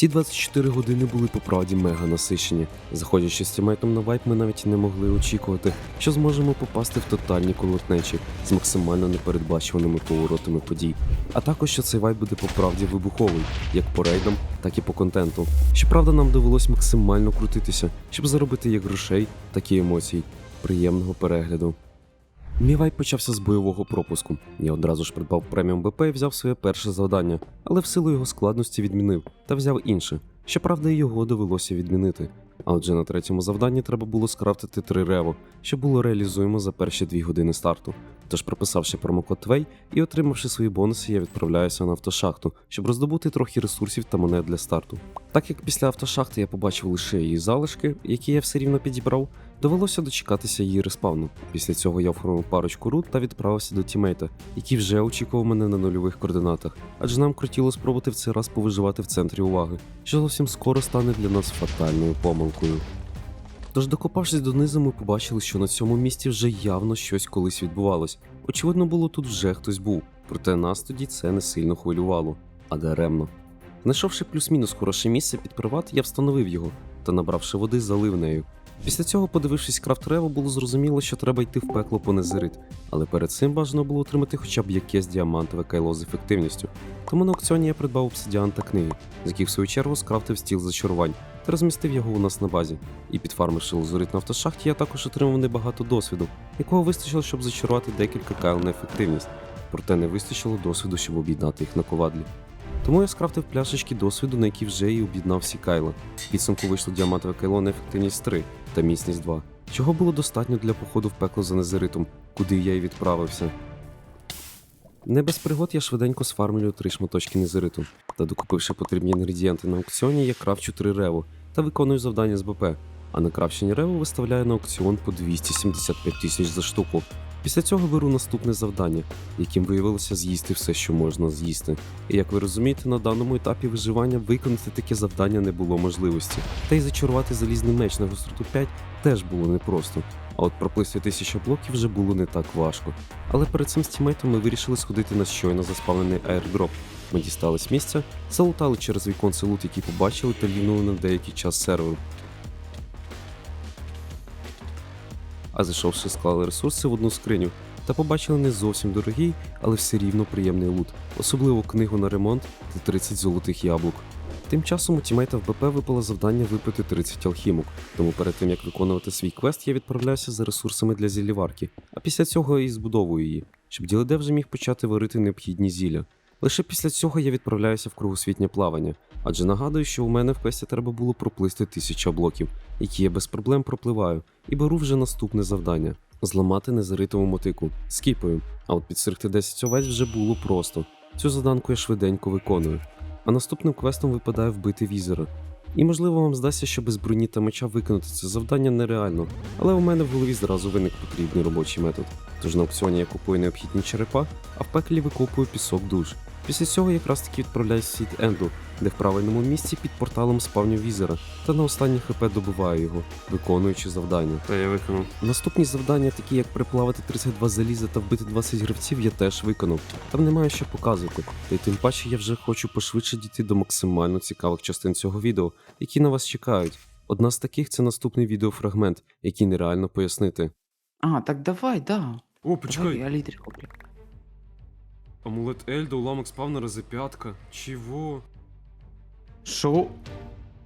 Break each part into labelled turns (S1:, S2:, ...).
S1: Ці 24 години були по правді мега насичені. Заходячи з тімейтом на вайп, ми навіть не могли очікувати, що зможемо попасти в тотальні колотнечі з максимально непередбачуваними поворотами подій. А також що цей вайп буде по правді вибуховий, як по рейдам, так і по контенту. Щоправда, нам довелось максимально крутитися, щоб заробити як грошей, так і емоцій. Приємного перегляду. Мій вайп почався з бойового пропуску. Я одразу ж придбав преміум БП і взяв своє перше завдання, але в силу його складності відмінив та взяв інше. Щоправда, його довелося відмінити. А на третьому завданні треба було скрафтити три рево, що було реалізуємо за перші дві години старту. Тож, прописавши промокод TWEY і отримавши свої бонуси, я відправляюся на автошахту, щоб роздобути трохи ресурсів та монет для старту. Так як після автошахти я побачив лише її залишки, які я все рівно підібрав, довелося дочекатися її респавну. Після цього я оформив парочку рут та відправився до тімейта, який вже очікував мене на нульових координатах, адже нам крутіло спробувати в цей раз повиживати в центрі уваги, що зовсім скоро стане для нас фатальною помилкою. Тож, докопавшись донизу, ми побачили, що на цьому місці вже явно щось колись відбувалось. Очевидно, було тут вже хтось був, проте нас тоді це не сильно хвилювало, а даремно. Знайшовши плюс-мінус хороше місце під приват, я встановив його та, набравши води, залив нею. Після цього, подивившись крафт рево, було зрозуміло, що треба йти в пекло по незерит, але перед цим бажано було отримати хоча б якесь діамантове кайло з ефективністю. Тому на аукціоні я придбав обсидіан та книги, з яких в свою чергу скрафтив стіл зачарувань та розмістив його у нас на базі. І підфармивши лазурит на автошахті, я також отримав небагато досвіду, якого вистачило, щоб зачарувати декілька кайл на ефективність, проте не вистачило досвіду, щоб об'єднати їх на ковадлі. Тому я скрафтив пляшечки досвіду, на які вже і об'єднав всі кайла. Підсумку вийшло діамантове кайло на ефективність 3 та міцність 2, чого було достатньо для походу в пекло за незеритом, куди я й відправився. Не без пригод я швиденько сфармлюю три шматочки незериту, та докупивши потрібні інгредієнти на аукціоні, я кравчу три рево та виконую завдання з БП, а на кравчені рево виставляю на аукціон по 275 тисяч за штуку. Після цього беру наступне завдання, яким виявилося з'їсти все, що можна з'їсти. І як ви розумієте, на даному етапі виживання виконати таке завдання не було можливості. Та й зачарувати залізний меч на гостроту 5 теж було непросто. А от проплисти тисячу блоків вже було не так важко. Але перед цим з тімейтом ми вирішили сходити на щойно заспавнений аірдроп. Ми дістались місця, залутали через віконце лут, який побачили, та лівнули на деякий час серверу. А зайшовши, склали ресурси в одну скриню та побачили не зовсім дорогий, але все рівно приємний лут, особливо книгу на ремонт та 30 золотих яблук. Тим часом у тімейта в БП випало завдання випити 30 алхімок, тому перед тим як виконувати свій квест, я відправляюся за ресурсами для зілліварки, а після цього і збудовую її, щоб діледе вже міг почати варити необхідні зілля. Лише після цього я відправляюся в кругосвітнє плавання, адже нагадую, що у мене в квесті треба було проплисти тисяча блоків, які я без проблем пропливаю, і беру вже наступне завдання зламати незаритову мотику скіпою. А от підстригти 10 овець вже було просто. Цю заданку я швиденько виконую. А наступним квестом випадає вбити візера. І можливо вам здасться, що без броні та меча виконати це завдання нереально, але у мене в голові зразу виник потрібний робочий метод. Тож на аукціоні я купую необхідні черепа, а в пеклі викопую пісок душ. Після цього якраз таки відправляюсь в світ Енду, де в правильному місці під порталом спавню візера, та на останній хп добиваю його, виконуючи завдання.
S2: Та я виконав.
S1: Наступні завдання, такі як приплавити 32 заліза та вбити 20 гравців, я теж виконав. Там немає що показувати, та й тим паче я вже хочу пошвидше дійти до максимально цікавих частин цього відео, які на вас чекають. Одна з таких це наступний відеофрагмент, який нереально пояснити.
S3: А, так давай, да.
S2: О,
S3: Давай,
S2: почекай.
S3: я літрі куплю.
S2: Амулет Ельда, уламок спавнера, запятка. Чего?
S3: Шо?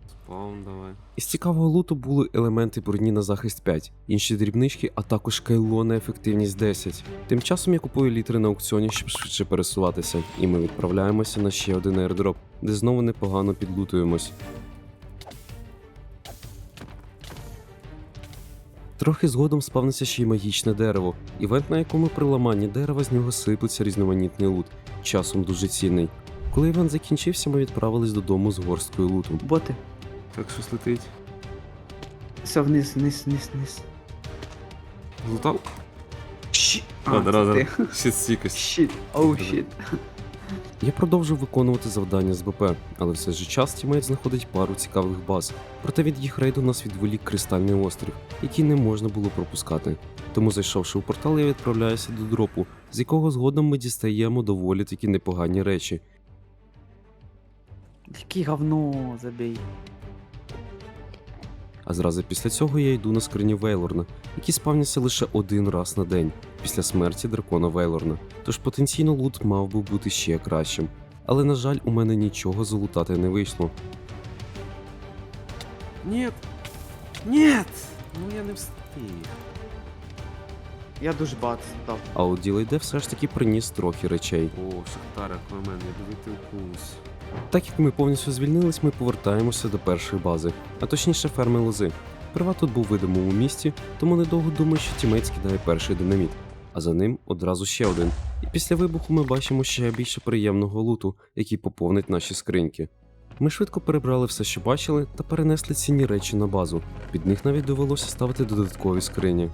S2: Спаун, давай.
S1: Із цікавого луту були елементи броні на захист 5, інші дрібнички, а також кайло на ефективність 10. Тим часом я купую літри на аукціоні, щоб швидше пересуватися, і ми відправляємося на ще один аірдроп, де знову непогано підлутуємось. Трохи згодом спавниться ще й магічне дерево, івент, на якому при ламанні дерева з нього сиплеться різноманітний лут, часом дуже цінний. Коли івент закінчився, ми відправились додому з горсткою луту.
S3: Боти.
S2: Так щось летить.
S3: Все, вниз, вниз, вниз, вниз.
S2: Злутав?
S3: Щі.
S2: Ладно,
S3: це ти.
S2: Щит стійкость.
S3: Щіт. Оу, щіт.
S1: Я продовжив виконувати завдання з БП, але все ж час тімейт знаходить пару цікавих баз. Проте від їх рейду нас відволік кристальний острів, який не можна було пропускати. Тому, зайшовши у портал, я відправляюся до дропу, з якого згодом ми дістаємо доволі такі непогані речі.
S3: Який говно, забій.
S1: А зразу після цього я йду на скрині Вейлорна, які спавняться лише один раз на день після смерті дракона Вейлорна. Тож потенційно лут мав би бути ще кращим. Але на жаль, у мене нічого залутати не вийшло.
S2: Нет! Нет! Ну я не встиг.
S3: Я дуже багато став.
S1: А от Ділейде все ж таки приніс трохи речей.
S2: О, Шахтар, Аквамен, я буду курс.
S1: Так як ми повністю звільнились, ми повертаємося до першої бази, а точніше ферми лози. Приват тут був видимий у місті, тому недовго думаю, що тімейт скидає перший динаміт, а за ним одразу ще один. І після вибуху ми бачимо ще більше приємного луту, який поповнить наші скриньки. Ми швидко перебрали все, що бачили, та перенесли цінні речі на базу. Під них навіть довелося ставити додаткові скрині.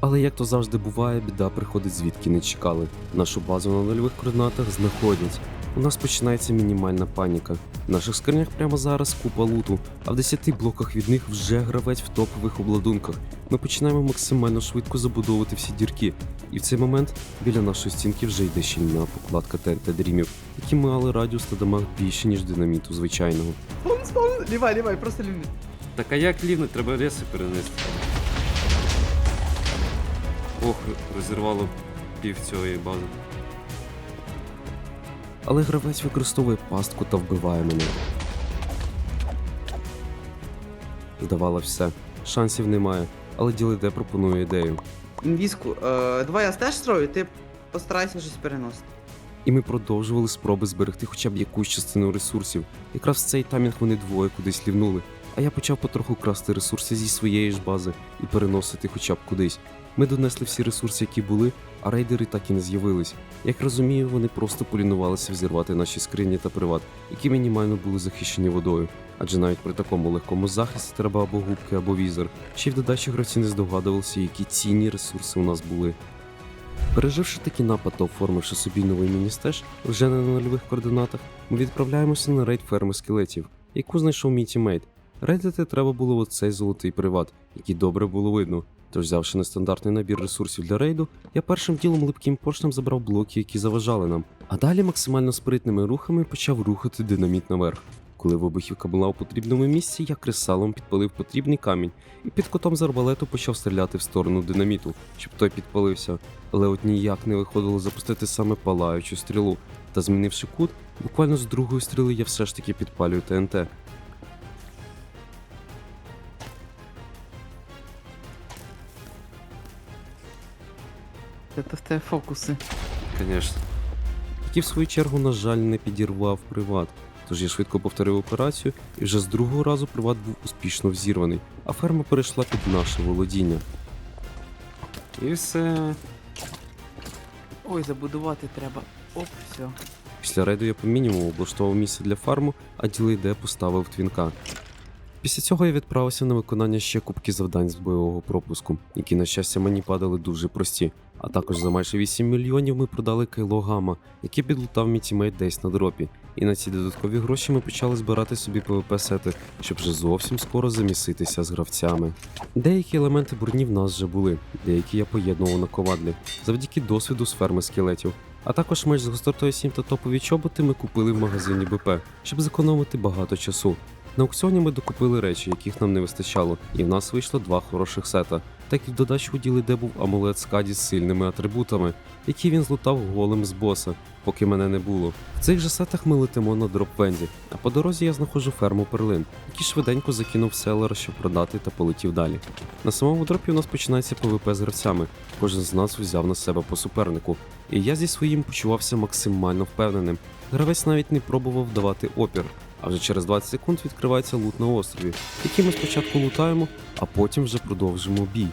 S1: Але як то завжди буває, біда приходить звідки не чекали. Нашу базу на нульових координатах знаходять. У нас починається мінімальна паніка. В наших скринях прямо зараз купа луту, а в 10 блоках від них вже гравець в топових обладунках. Ми починаємо максимально швидко забудовувати всі дірки, і в цей момент біля нашої стінки вже йде щільна покладка ТНТ дрімів, які мали радіус та дамаг більше, ніж динаміту звичайного.
S3: Лівай, лівай, просто лівай.
S2: Так а як лівнуть, треба реси перенести. Ох, розірвало пів цієї бази.
S1: Але гравець використовує пастку та вбиває мене. Здавалося все, шансів немає, але Ділиде пропонує ідею.
S3: Інвізку, е, давай я теж строю, ти постарайся щось переносити.
S1: І ми продовжували спроби зберегти хоча б якусь частину ресурсів. Якраз в цей таймінг вони двоє кудись лівнули, а я почав потроху красти ресурси зі своєї ж бази і переносити хоча б кудись. Ми донесли всі ресурси, які були, а рейдери так і не з'явились. Як розумію, вони просто полінувалися взірвати наші скрині та приват, які мінімально були захищені водою. Адже навіть при такому легкому захисті треба або губки, або візор. Ще й в додачі гравці не здогадувалися, які цінні ресурси у нас були. Переживши такий напад та оформивши собі новий міністеж вже не на нульових координатах, ми відправляємося на рейд ферми скелетів, яку знайшов мій тімейт. Рейдити треба було оцей золотий приват, який добре було видно. Тож, взявши нестандартний набір ресурсів для рейду, я першим ділом липким поршнем забрав блоки, які заважали нам, а далі максимально спритними рухами почав рухати динаміт наверх. Коли вибухівка була у потрібному місці, я кресалом підпалив потрібний камінь і під кутом з арбалету почав стріляти в сторону динаміту, щоб той підпалився. Але от ніяк не виходило запустити саме палаючу стрілу. Та змінивши кут, буквально з другої стріли я все ж таки підпалюю ТНТ.
S3: Це в тебе фокуси.
S2: Звісно.
S1: який в свою чергу, на жаль, не підірвав приват. Тож я швидко повторив операцію, і вже з другого разу приват був успішно взірваний, а ферма перейшла під наше володіння.
S2: І все.
S3: Ой, забудувати треба. Оп, все.
S1: Після рейду я по мінімуму облаштував місце для фарму, а ділейде поставив твінка. Після цього я відправився на виконання ще кубки завдань з бойового пропуску, які, на щастя, мені падали дуже прості. А також за майже 8 мільйонів ми продали кайло гама, яке підлутав мій тімейт десь на дропі. І на ці додаткові гроші ми почали збирати собі ПВП-сети, щоб вже зовсім скоро заміситися з гравцями. Деякі елементи броні в нас вже були, деякі я поєднував на ковадлі, завдяки досвіду з ферми скелетів. А також меч з гостротою 7 та топові чоботи ми купили в магазині БП, щоб зекономити багато часу. На аукціоні ми докупили речі, яких нам не вистачало, і в нас вийшло два хороших сета. Так і в додачу у ділі де був амулет Скаді з сильними атрибутами, які він злутав голим з боса, поки мене не було. В цих же сетах ми летимо на дропвенді, а по дорозі я знаходжу ферму перлин, який швиденько закинув селера, щоб продати та полетів далі. На самому дропі у нас починається ПВП з гравцями. Кожен з нас взяв на себе по супернику, і я зі своїм почувався максимально впевненим. Гравець навіть не пробував давати опір. А вже через 20 секунд відкривається лут на острові, який ми спочатку лутаємо, а потім вже продовжимо бій.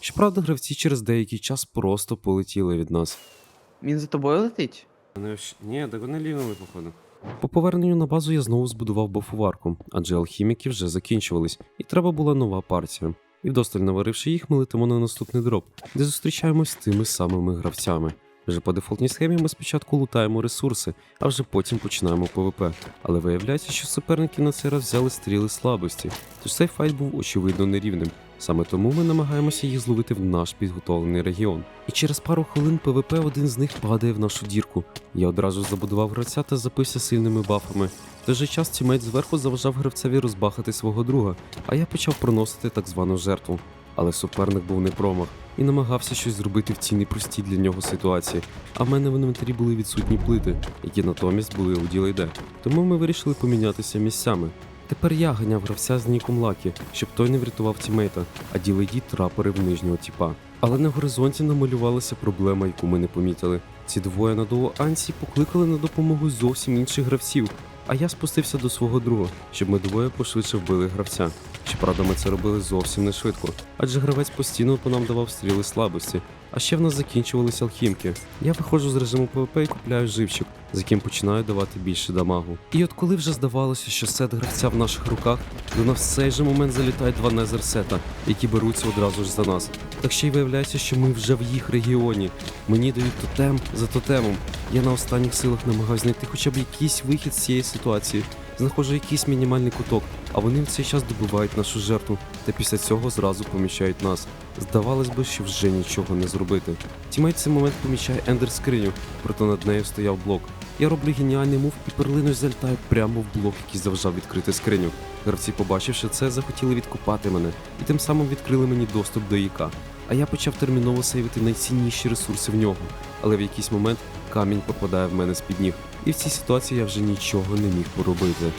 S1: Щоправда, гравці через деякий час просто полетіли від нас.
S3: Він за тобою летить?
S2: Ні, так вони лівнули, походу.
S1: По поверненню на базу я знову збудував бофуварку, адже алхіміки вже закінчувались, і треба була нова партія. І вдосталь наваривши їх, ми летимо на наступний дроп, де зустрічаємось з тими самими гравцями. Вже по дефолтній схемі ми спочатку лутаємо ресурси, а вже потім починаємо ПВП. Але виявляється, що суперники на цей раз взяли стріли слабості, тож цей файт був очевидно нерівним. Саме тому ми намагаємося їх зловити в наш підготовлений регіон. І через пару хвилин ПВП один з них падає в нашу дірку. Я одразу забудував гравця та запився сильними бафами. В той же час тімейт зверху заважав гравцеві розбахати свого друга, а я почав проносити так звану жертву. Але суперник був не промах і намагався щось зробити в цій непростій для нього ситуації. А в мене в інвентарі були відсутні плити, які натомість були у ділейде. Тому ми вирішили помінятися місцями. Тепер я ганяв гравця з ніком Лакі, щоб той не врятував тімейта, а ділейді в нижнього тіпа. Але на горизонті намалювалася проблема, яку ми не помітили. Ці двоє на дуо Ансі покликали на допомогу зовсім інших гравців, а я спустився до свого друга, щоб ми двоє пошвидше вбили гравця. Щоправда, ми це робили зовсім не швидко, адже гравець постійно по нам давав стріли слабості, а ще в нас закінчувалися алхімки. Я виходжу з режиму ПВП і купляю живчик, з яким починаю давати більше дамагу. І от коли вже здавалося, що сет гравця в наших руках, до нас в цей же момент залітають два незер сета, які беруться одразу ж за нас. Так ще й виявляється, що ми вже в їх регіоні. Мені дають тотем за тотемом. Я на останніх силах намагаюся знайти хоча б якийсь вихід з цієї ситуації. Знаходжу якийсь мінімальний куток, а вони в цей час добивають нашу жертву, та після цього зразу поміщають нас. Здавалось би, що вже нічого не зробити. Тімейт цей момент помічає ендер скриню, проте над нею стояв блок. Я роблю геніальний мув і перлиною залітаю прямо в блок, який заважав відкрити скриню. Гравці, побачивши це, захотіли відкопати мене і тим самим відкрили мені доступ до яка. А я почав терміново сейвити найцінніші ресурси в нього. Але в якийсь момент камінь попадає в мене з-під ніг, і в цій ситуації я вже нічого не міг поробити.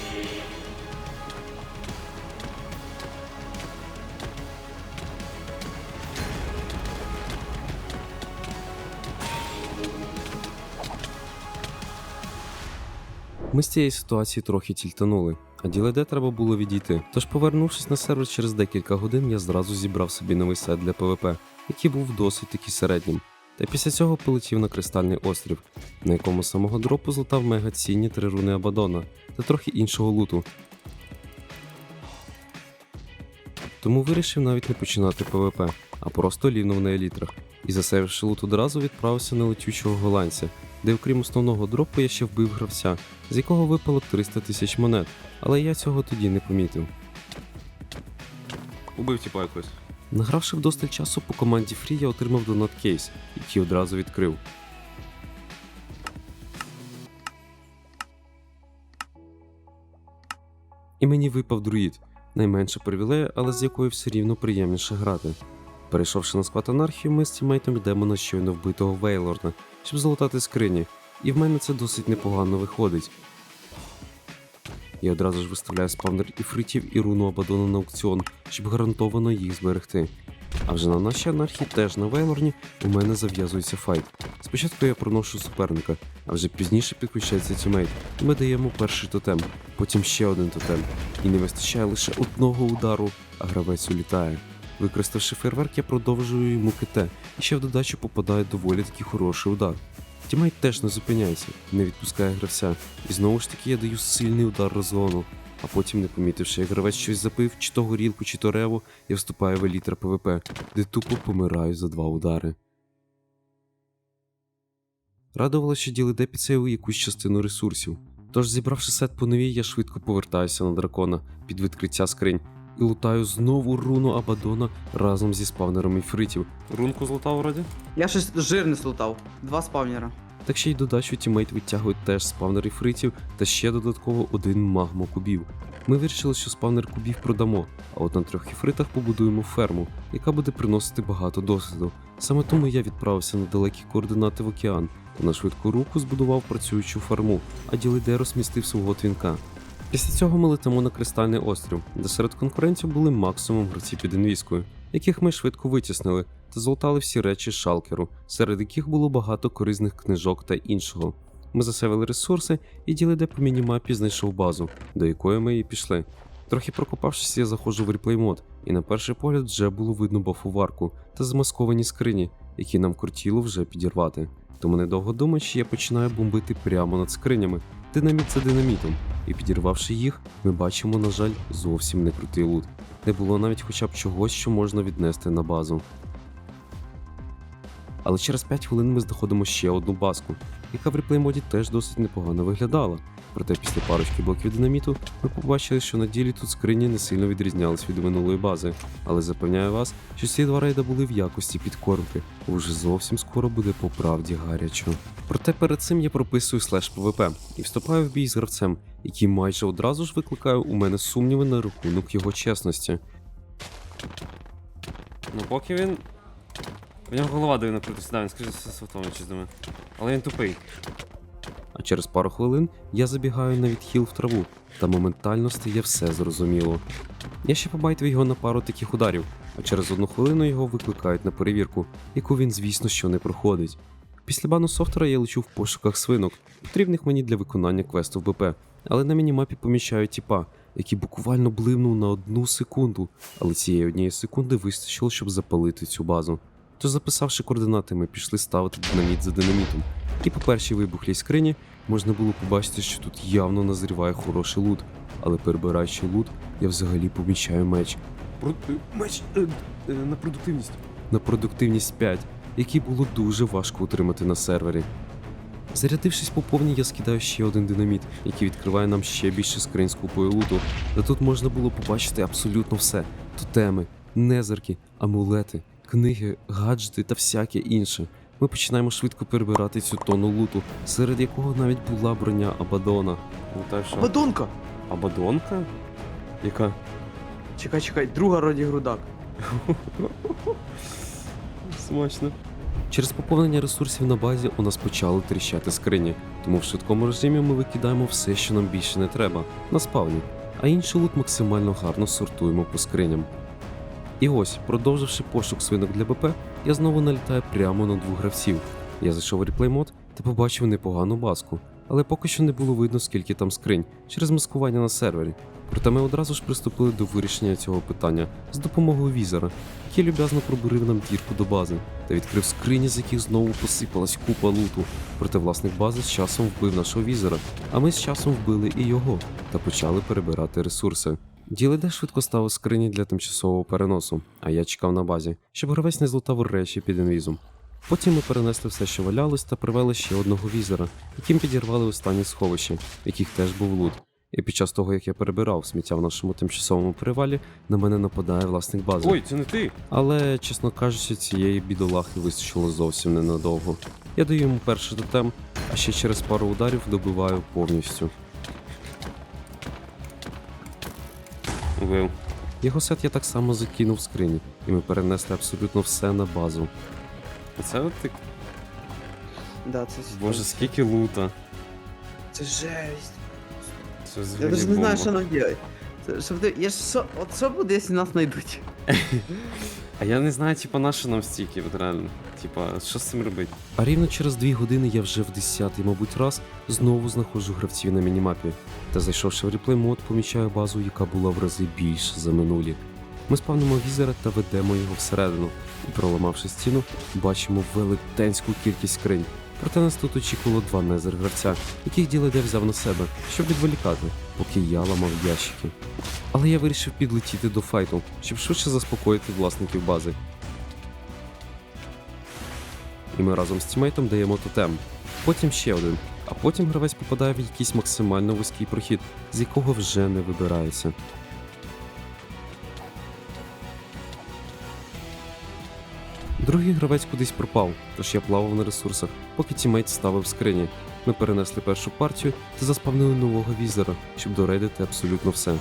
S1: Ми з цієї ситуації трохи тільтанули, а діледе треба було відійти. Тож, повернувшись на сервер через декілька годин, я зразу зібрав собі новий сет для ПВП, який був досить таки середнім. Та після цього полетів на кристальний острів, на якому самого дропу злутав мегацінні три руни Абадона та трохи іншого луту. Тому вирішив навіть не починати ПВП, а просто лівнув на елітрах. І засейвивши лут одразу відправився на летючого голландця, де окрім основного дропу я ще вбив гравця, з якого випало 300 тисяч монет, але я цього тоді не помітив.
S2: Убив тіпа якось.
S1: Награвши вдосталь часу по команді Free, я отримав донат кейс, який одразу відкрив. І мені випав друїд, найменша привілея, але з якою все рівно приємніше грати. Перейшовши на склад анархію, ми з тімейтом йдемо на щойно вбитого Вейлорна, щоб залутати скрині, і в мене це досить непогано виходить. Я одразу ж виставляю спавнер іфритів і руну Абадона на аукціон, щоб гарантовано їх зберегти. А вже на нашій анархії теж на Вейлорні у мене зав'язується файт. Спочатку я проношу суперника, а вже пізніше підключається тімейт, і ми даємо перший тотем, потім ще один тотем. І не вистачає лише одного удару, а гравець улітає. Використавши фейерверк, я продовжую йому КТ, і ще в додачу попадає доволі таки хороший удар. Тімейт теж не зупиняється, не відпускає гравця, і знову ж таки я даю сильний удар розгону, а потім, не помітивши, як гравець щось запив, чи то горілку, чи то реву, я вступаю в елітра ПВП, де тупо помираю за два удари. Радувало, що ділиде підсейвив якусь частину ресурсів. Тож, зібравши сет по новій, я швидко повертаюся на дракона під відкриття скринь і лутаю знову руну Абадона разом зі спавнером іфритів,
S2: Рунку злутав вроді?
S3: Я щось жирне слутав. Два спавнера.
S1: Так ще й додачу тімейт відтягують теж спавнер іфритів та ще додатково один магмо кубів. Ми вирішили, що спавнер кубів продамо, а от на трьох іфритах побудуємо ферму, яка буде приносити багато досвіду. Саме тому я відправився на далекі координати в океан та на швидку руку збудував працюючу фарму, а ділиде розмістив свого твінка. Після цього ми летимо на кристальний острів, де серед конкурентів були максимум гравці під інвізкою, яких ми швидко витіснили та золотали всі речі шалкеру, серед яких було багато корисних книжок та іншого. Ми засевили ресурси і ділиде по мінімапі знайшов базу, до якої ми і пішли. Трохи прокопавшись, я заходжу в реплей мод, і на перший погляд вже було видно бафуварку та змасковані скрині, які нам кортіло вже підірвати. Тому недовго думаючи, я починаю бомбити прямо над скринями, динаміт за динамітом, і підірвавши їх, ми бачимо, на жаль, зовсім не крутий лут. Не було навіть хоча б чогось, що можна віднести на базу. Але через 5 хвилин ми знаходимо ще одну баску, яка в реплей-моді теж досить непогано виглядала. Проте після парочки блоків динаміту ми побачили, що на ділі тут скрині не сильно відрізнялись від минулої бази. Але запевняю вас, що ці два рейда були в якості підкормки, вже зовсім скоро буде по правді гарячо. Проте перед цим я прописую слеш ПВП і вступаю в бій з гравцем, який майже одразу ж викликає у мене сумніви на рахунок його чесності.
S2: Ну поки він. В нього голова дивно крутиться, він святому чи з ними. Але він тупий.
S1: А через пару хвилин я забігаю на відхил в траву, та моментально стає все зрозуміло. Я ще побайтив його на пару таких ударів, а через одну хвилину його викликають на перевірку, яку він, звісно, що не проходить. Після бану софтера я лечу в пошуках свинок, потрібних мені для виконання квесту в БП, але на мінімапі помічаю тіпа, який буквально блимнув на одну секунду, але цієї однієї секунди вистачило, щоб запалити цю базу. Тож, записавши координати, ми пішли ставити динаміт за динамітом. І по першій вибухлій скрині можна було побачити, що тут явно назріває хороший лут. Але перебираючи лут, я взагалі помічаю меч. Про... Меч е, е, на продуктивність. На продуктивність 5, який було дуже важко утримати на сервері. Зарядившись по повній, я скидаю ще один динаміт, який відкриває нам ще більше скринь з купою луту. Та тут можна було побачити абсолютно все: тотеми, незерки, амулети, книги, гаджети та всяке інше. Ми починаємо швидко перебирати цю тонну луту, серед якого навіть була броня Абадона.
S2: Ну так що.
S3: Бадонка!
S2: Абадонка? Яка?
S3: Чекай, чекай, друга роді грудак.
S2: Смачно.
S1: Через поповнення ресурсів на базі у нас почали тріщати скрині, тому в швидкому режимі ми викидаємо все, що нам більше не треба, на спавні, а інший лут максимально гарно сортуємо по скриням. І ось, продовживши пошук свинок для БП, я знову налітаю прямо на двох гравців. Я зайшов в реплей та побачив непогану баску, але поки що не було видно, скільки там скринь через маскування на сервері. Проте ми одразу ж приступили до вирішення цього питання з допомогою візера, який люб'язно пробурив нам дірку до бази та відкрив скрині, з яких знову посипалась купа луту. Проте власник бази з часом вбив нашого візера, а ми з часом вбили і його та почали перебирати ресурси. Діледе швидко ставив скрині для тимчасового переносу, а я чекав на базі, щоб гравець не злутав речі під інвізом. Потім ми перенесли все, що валялось, та привели ще одного візера, яким підірвали останні сховища, в яких теж був лут. І під час того, як я перебирав сміття в нашому тимчасовому привалі, на мене нападає власник бази.
S2: Ой, це не ти!
S1: Але, чесно кажучи, цієї бідолахи вистачило зовсім ненадовго. Я даю йому перший тотем, а ще через пару ударів добиваю повністю.
S2: Убив.
S1: Його сет я так само закинув в скрині, і ми перенесли абсолютно все на базу.
S2: Оце от ти.
S3: Да, це
S2: Боже, скільки лута.
S3: Це жесть.
S2: Це
S3: Я навіть не знаю, що нам робити. Це, я ж що, от що буде, якщо нас знайдуть?
S2: А я не знаю, типа, на що нам стільки, от реально. Типа, що з цим робити?
S1: А рівно через дві години я вже в десятий, мабуть, раз знову знаходжу гравців на мінімапі. Та зайшовши в реплей мод, помічаю базу, яка була в рази більше за минулі. Ми спавнимо візера та ведемо його всередину, і проламавши стіну, бачимо велетенську кількість скринь. Проте нас тут очікувало два незер гравця, яких діледе взяв на себе, щоб відволікати, поки я ламав ящики. Але я вирішив підлетіти до файту, щоб швидше заспокоїти власників бази. І ми разом з тімейтом даємо тотем. Потім ще один, а потім гравець попадає в якийсь максимально вузький прохід, з якого вже не вибирається. Другий гравець кудись пропав, тож я плавав на ресурсах, поки тімейт ставив скрині. Ми перенесли першу партію та заспавнили нового візера, щоб дорейдити абсолютно все.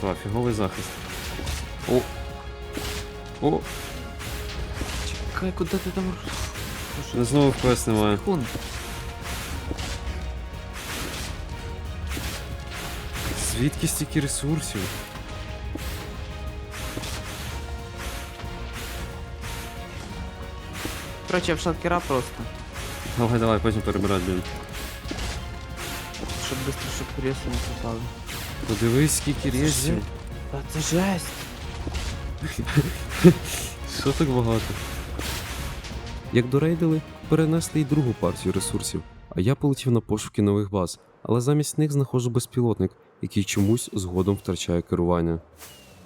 S2: Та, фіговий захист. О. О,
S3: Чекай, куди ти там?
S2: не знову ФПС немає.
S3: Секунд.
S2: Звідки стільки ресурсів?
S3: Короче, я в шаткера просто.
S2: Давай, давай, потім перебирати, блін.
S3: Щоб швидко, щоб кресло не попали.
S2: Подивись, скільки ресів.
S3: Та це жесть.
S2: Що так багато?
S1: Як дорейдили, перенесли й другу партію ресурсів, а я полетів на пошуки нових баз, але замість них знаходжу безпілотник, який чомусь згодом втрачає керування.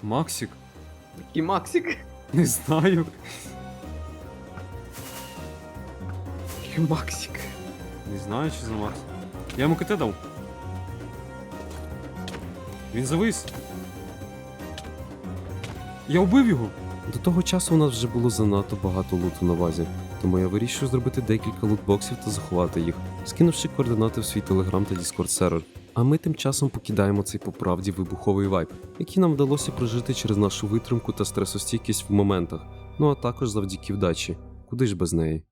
S2: Максик?
S3: Такий Максик.
S2: Не знаю.
S3: Максик.
S2: Не знаю, що за Макс. Я йому КТ дав. Він завис. Я вбив його.
S1: До того часу у нас вже було занадто багато луту на базі, тому я вирішив зробити декілька лутбоксів та заховати їх, скинувши координати в свій телеграм та діскорд сервер. А ми тим часом покидаємо цей по правді вибуховий вайб, який нам вдалося прожити через нашу витримку та стресостійкість в моментах, ну а також завдяки вдачі. Куди ж без неї?